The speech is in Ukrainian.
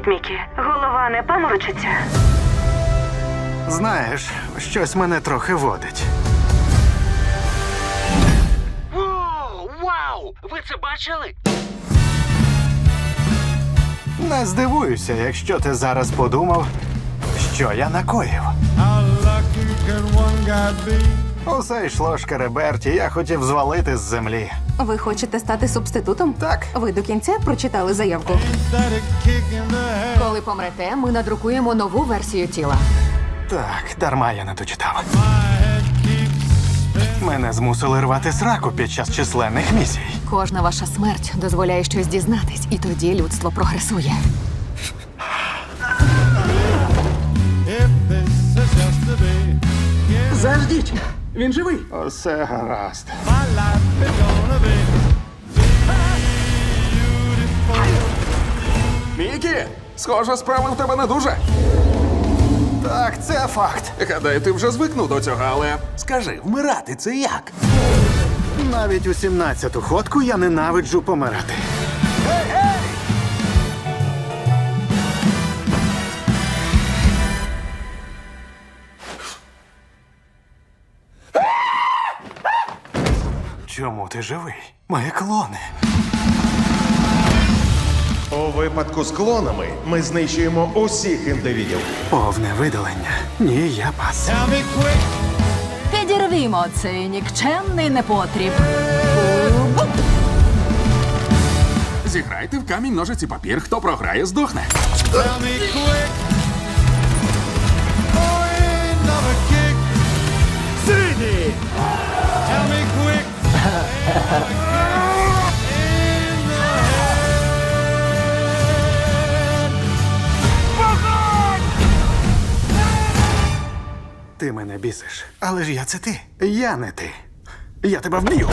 Привіт, Мікі. Голова не паморочиться. Знаєш, щось мене трохи водить. О, вау! Ви це бачили? Не здивуюся, якщо ти зараз подумав, що я накоїв. How lucky can one guy be? Усе йшло шкереберті, я хотів звалити з землі. Ви хочете стати субститутом? Так. Ви до кінця прочитали заявку. Коли помрете, ми надрукуємо нову версію тіла. Так, дарма я не дочитав. Мене змусили рвати сраку під час численних місій. Кожна ваша смерть дозволяє щось дізнатись, і тоді людство прогресує. Заждіть! Він живий! Усе гаразд. Мікі, схоже, справи в тебе не дуже. Так, це факт. Гадаю, ти вже звикнув до цього, але скажи, вмирати це як? Навіть у 17-ту ходку я ненавиджу помирати. Чому ти живий? Мої клони. У випадку з клонами ми знищуємо усіх індивідів. Повне видалення. Ні, я пас. Підірвімо цей нікчемний непотріб. Зіграйте в камінь, ножиці, папір. Хто програє, здохне. Ти мене бісиш. Але ж я це ти. Я не ти. Я тебе вб'ю.